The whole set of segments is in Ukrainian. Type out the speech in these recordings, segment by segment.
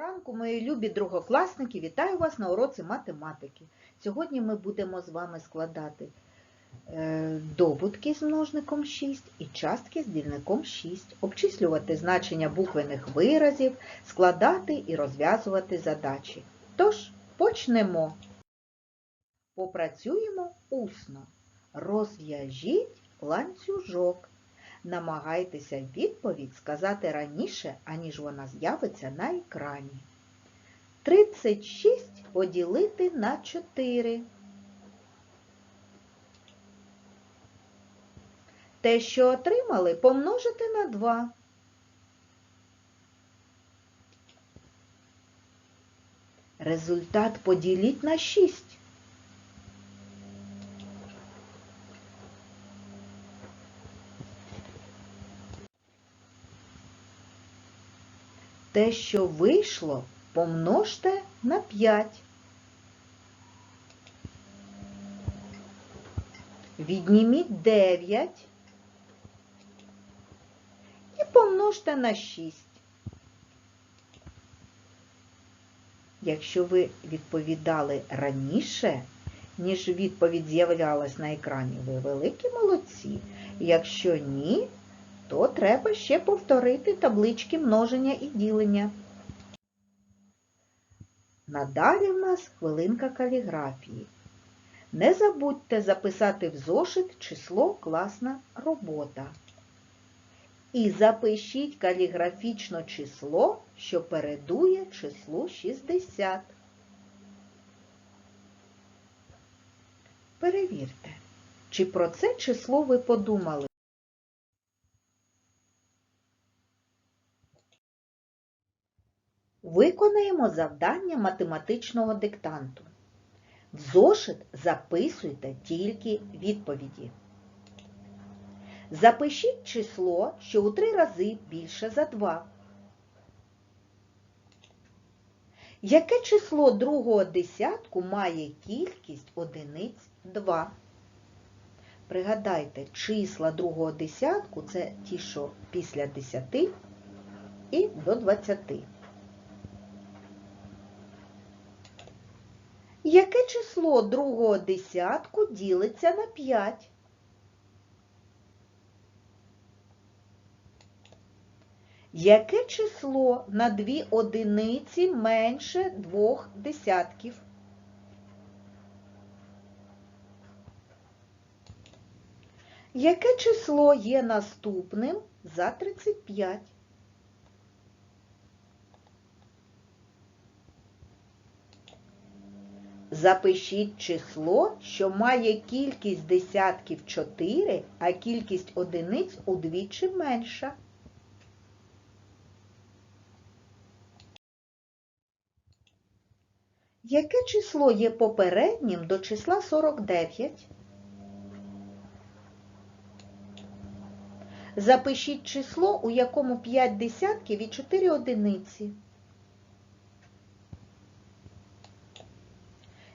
ранку, мої любі другокласники, вітаю вас на уроці математики. Сьогодні ми будемо з вами складати е, добутки з множником 6 і частки з дільником 6, обчислювати значення буквених виразів, складати і розв'язувати задачі. Тож, почнемо. Попрацюємо усно. Розв'яжіть ланцюжок. Намагайтеся відповідь сказати раніше, аніж вона з'явиться на екрані. 36 поділити на 4. Те, що отримали, помножити на 2. Результат поділіть на 6. Те, що вийшло, помножте на 5. Відніміть 9 і помножте на 6. Якщо ви відповідали раніше, ніж відповідь з'являлась на екрані, ви великі молодці. Якщо ні, то треба ще повторити таблички множення і ділення. Надалі в нас хвилинка каліграфії. Не забудьте записати в зошит число класна робота. І запишіть каліграфічно число, що передує числу 60. Перевірте, чи про це число ви подумали. Виконаємо завдання математичного диктанту. В зошит записуйте тільки відповіді. Запишіть число, що у три рази більше за 2. Яке число другого десятку має кількість одиниць 2? Пригадайте, числа другого десятку це ті, що після 10 і до 20. Яке число другого десятку ділиться на 5? Яке число на дві одиниці менше двох десятків? Яке число є наступним за 35? Запишіть число, що має кількість десятків 4, а кількість одиниць удвічі менша. Яке число є попереднім до числа 49? Запишіть число, у якому 5 десятків і 4 одиниці.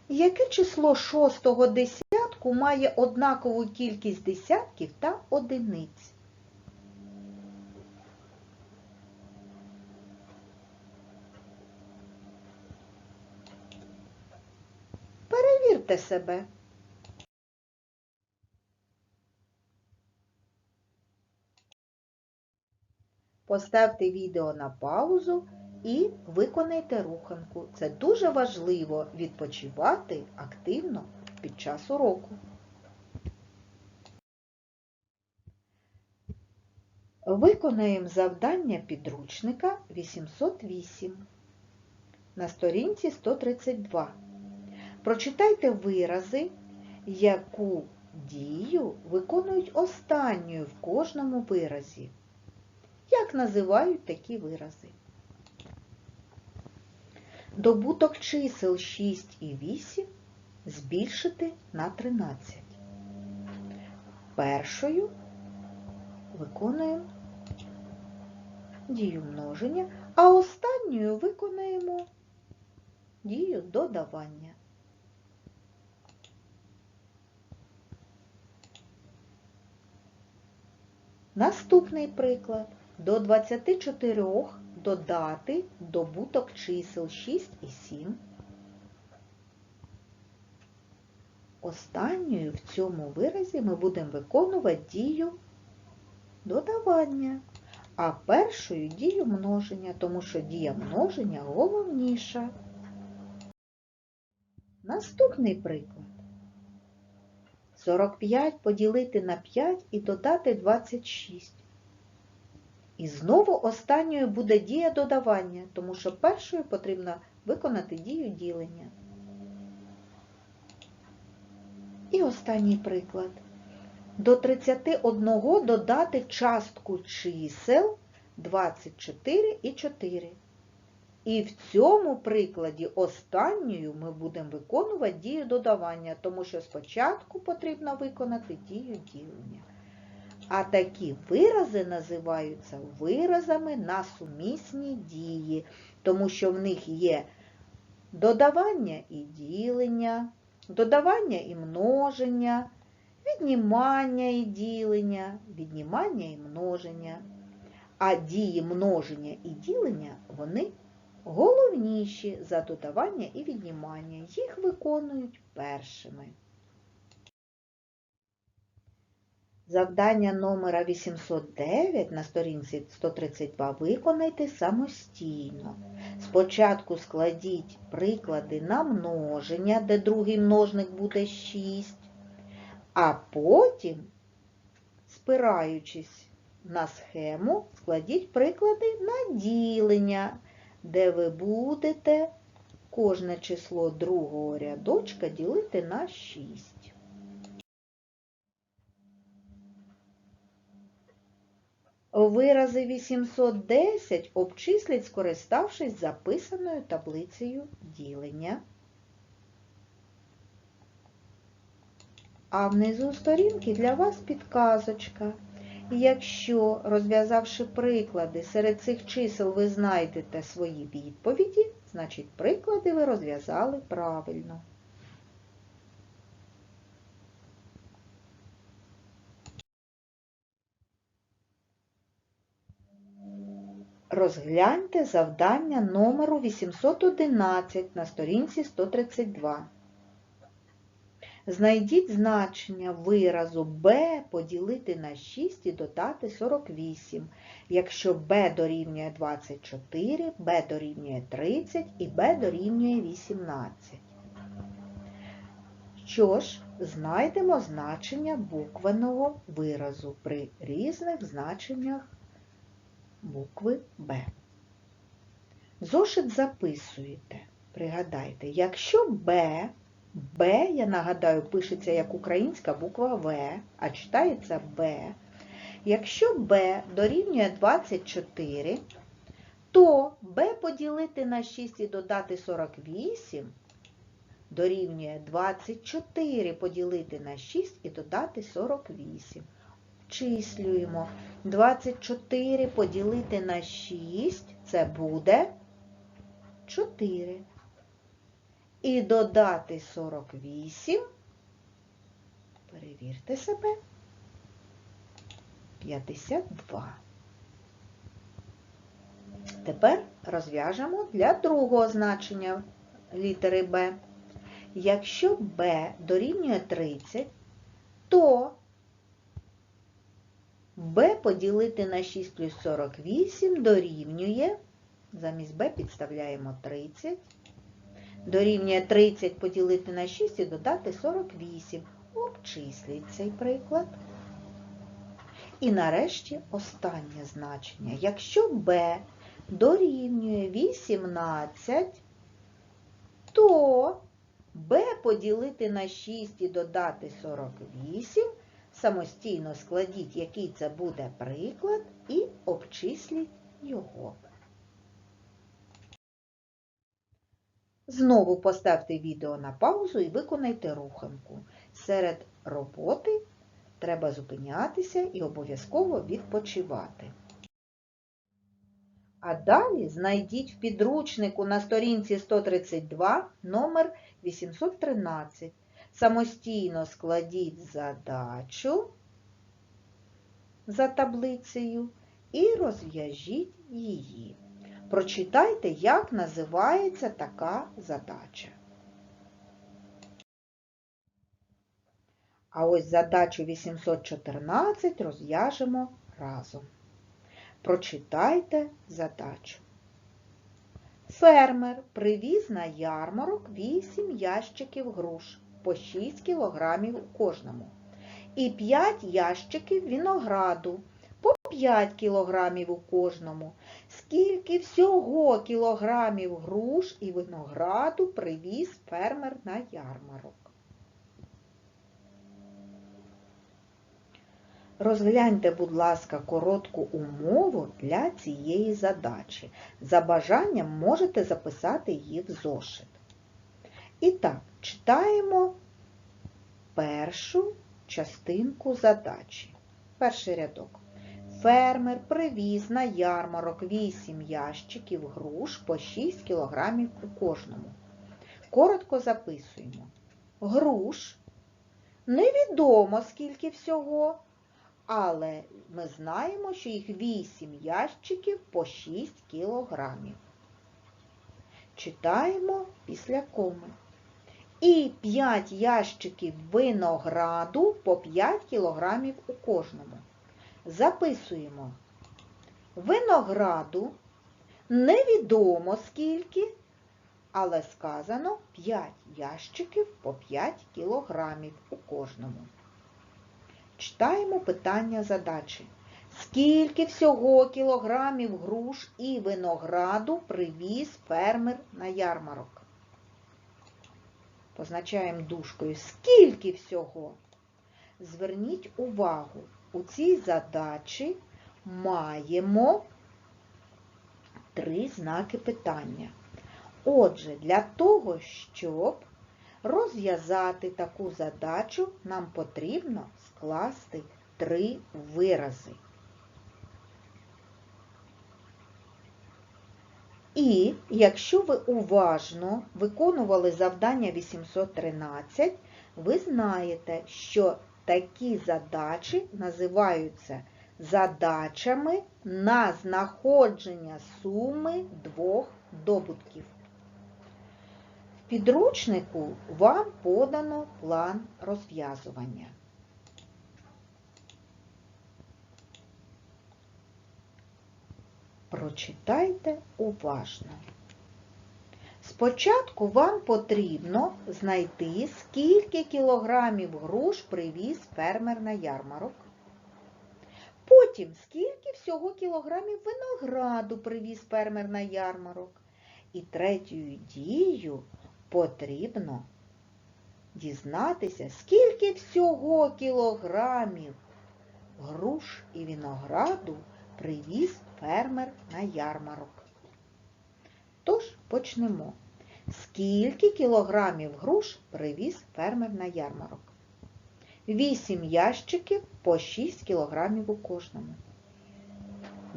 Яке число шостого десятку має однакову кількість десятків та одиниць? Перевірте себе. Поставте відео на паузу і виконайте руханку. Це дуже важливо відпочивати активно під час уроку. Виконаємо завдання підручника 808 на сторінці 132. Прочитайте вирази, яку дію виконують останньою в кожному виразі. Як називають такі вирази? Добуток чисел 6 і 8 збільшити на 13. Першою виконуємо дію множення, а останньою виконаємо дію додавання. Наступний приклад. До 24 додати добуток чисел 6 і 7. Останньою в цьому виразі ми будемо виконувати дію додавання, а першою дію множення, тому що дія множення головніша. Наступний приклад. 45 поділити на 5 і додати 26. І знову останньою буде дія додавання, тому що першою потрібно виконати дію ділення. І останній приклад. До 31 додати частку чисел 24 і 4. І в цьому прикладі останньою ми будемо виконувати дію додавання, тому що спочатку потрібно виконати дію ділення. А такі вирази називаються виразами на сумісні дії, тому що в них є додавання і ділення, додавання і множення, віднімання і ділення, віднімання і множення. А дії множення і ділення, вони головніші за додавання і віднімання. Їх виконують першими. Завдання номера 809 на сторінці 132 виконайте самостійно. Спочатку складіть приклади на множення, де другий множник буде 6, а потім, спираючись на схему, складіть приклади на ділення, де ви будете кожне число другого рядочка ділити на 6. Вирази 810 обчисліть, скориставшись записаною таблицею ділення. А внизу сторінки для вас підказочка. Якщо, розв'язавши приклади, серед цих чисел ви знайдете свої відповіді, значить приклади ви розв'язали правильно. Розгляньте завдання номеру 811 на сторінці 132. Знайдіть значення виразу b поділити на 6 і додати 48, якщо b дорівнює 24, b дорівнює 30 і b дорівнює 18. Що ж, знайдемо значення буквеного виразу при різних значеннях букви Б. Зошит записуєте. Пригадайте, якщо Б, Б, я нагадаю, пишеться як українська буква В, а читається Б. Якщо Б дорівнює 24, то Б поділити на 6 і додати 48 дорівнює 24 поділити на 6 і додати 48. Числюємо. 24 поділити на 6, це буде 4. І додати 48, перевірте себе, 52. Тепер розв'яжемо для другого значення літери Б. Якщо Б дорівнює 30, то b поділити на 6 плюс 48 дорівнює, замість b підставляємо 30, дорівнює 30 поділити на 6 і додати 48. Обчисліть цей приклад. І нарешті останнє значення. Якщо b дорівнює 18, то b поділити на 6 і додати 48 Самостійно складіть, який це буде приклад, і обчисліть його. Знову поставте відео на паузу і виконайте руханку. Серед роботи треба зупинятися і обов'язково відпочивати. А далі знайдіть в підручнику на сторінці 132 номер 813 Самостійно складіть задачу за таблицею і розв'яжіть її. Прочитайте, як називається така задача. А ось задачу 814 розв'яжемо разом. Прочитайте задачу. Фермер привіз на ярмарок 8 ящиків груш по 6 кілограмів у кожному і 5 ящиків винограду по 5 кілограмів у кожному. Скільки всього кілограмів груш і винограду привіз фермер на ярмарок? Розгляньте, будь ласка, коротку умову для цієї задачі. За бажанням можете записати її в зошит. І так, читаємо першу частинку задачі. Перший рядок. Фермер привіз на ярмарок 8 ящиків груш по 6 кг у кожному. Коротко записуємо. Груш невідомо скільки всього, але ми знаємо, що їх 8 ящиків по 6 кілограмів. Читаємо після коми. І 5 ящиків винограду по 5 кілограмів у кожному. Записуємо. Винограду невідомо скільки, але сказано 5 ящиків по 5 кілограмів у кожному. Читаємо питання задачі. Скільки всього кілограмів груш і винограду привіз фермер на ярмарок? Позначаємо дужкою. Скільки всього? Зверніть увагу, у цій задачі маємо три знаки питання. Отже, для того, щоб розв'язати таку задачу, нам потрібно скласти три вирази. І якщо ви уважно виконували завдання 813, ви знаєте, що такі задачі називаються задачами на знаходження суми двох добутків. В підручнику вам подано план розв'язування. Прочитайте уважно. Спочатку вам потрібно знайти, скільки кілограмів груш привіз фермер на ярмарок. Потім, скільки всього кілограмів винограду привіз фермер на ярмарок. І третьою дією потрібно дізнатися, скільки всього кілограмів груш і винограду привіз фермер на ярмарок. Тож почнемо. Скільки кілограмів груш привіз фермер на ярмарок? 8 ящиків по 6 кілограмів у кожному.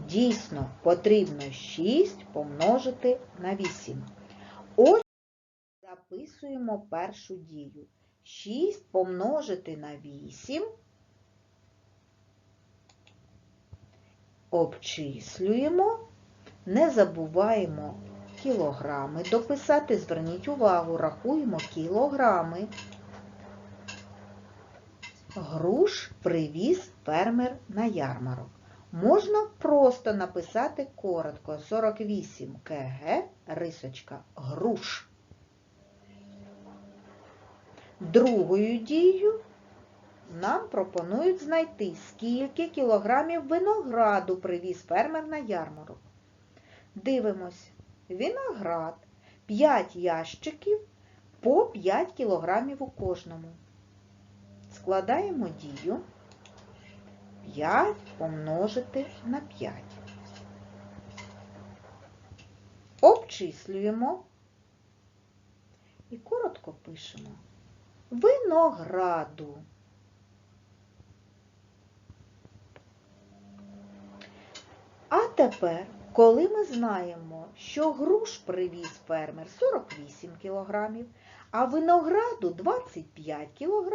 Дійсно, потрібно 6 помножити на 8. Ось записуємо першу дію. 6 помножити на 8. Обчислюємо, не забуваємо кілограми дописати, зверніть увагу, рахуємо кілограми. Груш привіз фермер на ярмарок. Можна просто написати коротко 48 кг рисочка груш. Другою дією нам пропонують знайти, скільки кілограмів винограду привіз фермер на ярмарок. Дивимось, виноград 5 ящиків по 5 кілограмів у кожному. Складаємо дію 5 помножити на 5. Обчислюємо і коротко пишемо винограду. А тепер, коли ми знаємо, що груш привіз фермер 48 кг, а винограду 25 кг,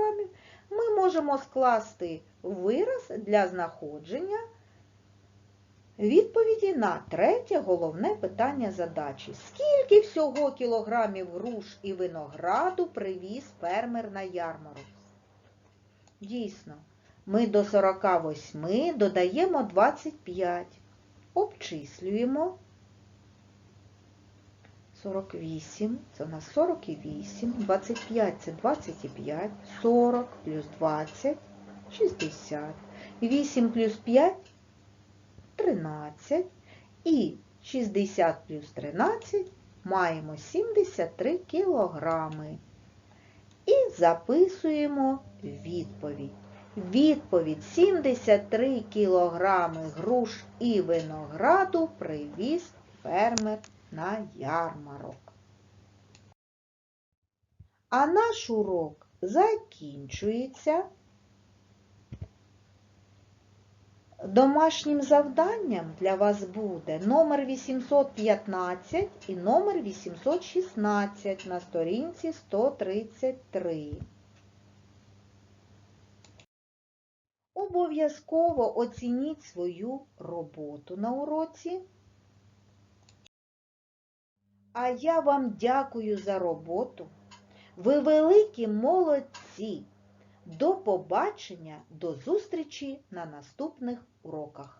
ми можемо скласти вираз для знаходження відповіді на третє головне питання задачі. Скільки всього кілограмів груш і винограду привіз фермер на ярмарок? Дійсно, ми до 48 додаємо 25. Обчислюємо. 48, це у нас 48, 25 це 25, 40 плюс 20, 60. 8 плюс 5 13. І 60 плюс 13 маємо 73 кілограми. І записуємо відповідь. Відповідь 73 кілограми груш і винограду привіз фермер на ярмарок. А наш урок закінчується. Домашнім завданням для вас буде номер 815 і номер 816 на сторінці 133. Обов'язково оцініть свою роботу на уроці. А я вам дякую за роботу. Ви великі молодці! До побачення, до зустрічі на наступних уроках.